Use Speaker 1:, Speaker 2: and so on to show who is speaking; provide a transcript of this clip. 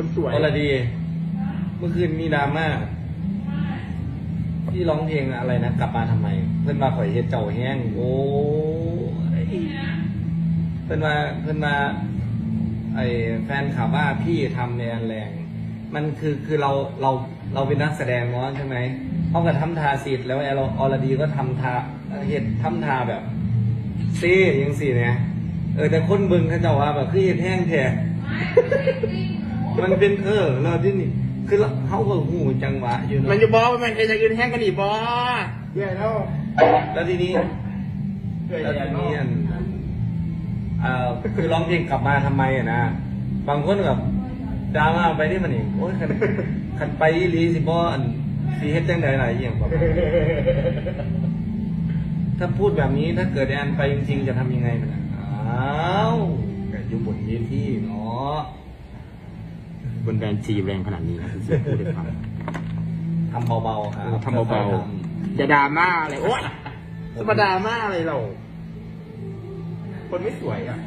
Speaker 1: คนสวย
Speaker 2: อรดี เมื่อคืนมีดราม่าที่ร้องเพลงอะไรนะ กลับมาทำไม เพื่อนมาข่อยเฮ็ดเจ้าแห้ง โอ้ยเพื่อนมาเพื่อนมาไอแฟนข่าวว่าพี่ทำในอันแรง มันคือคือเราเราเราเป็นนักแสดงเนาะใช่ไหมเขาก็ทำทาสิทธิ์แล้วไอเราอรดีก็ทำทาเฮ็ดทำทาแบบซียังสี่เนี่ยเออแต่คนเบึงเขาเจะว่าแบบคือเฮ็ดแห้งแท้ มันเป็นเออเราที่นี่คือเราเขาก็หูจังหวะอยู่เนาะ
Speaker 1: มันจะบอกว่ามันเป็นอย่างอื่นแห้งกันอีบอเดี๋ยวแล้ว
Speaker 2: แล้วทีนี้
Speaker 1: เดี๋ยว
Speaker 2: แล้ว
Speaker 1: แล้
Speaker 2: ที
Speaker 1: ว
Speaker 2: นี้อันเอ่อคือร้องเพลงกลับมาทำไมอะนะบางคนแบบดราม่าไปที่มันเองโอ้ยคันคันไปอีหลีสิบ่อันสีเฮ็ดจังใดหลายอย่างแบบถ้าพูดแบบนี้ถ้าเกิดแอนไปจริงๆจะทำยังไงมันอะอ้าวก็อยู่บนเวทีเนาะ
Speaker 1: บนแบรนด์จีแรงขนาดนี้ครับพี่พูดได้ฟัง
Speaker 2: ทำเบาๆครับ
Speaker 1: ทำเบาๆอย่าดราม่าเลยโอ๊ยจะมาดราม่าอะไรเรา คนไม่สวยอะ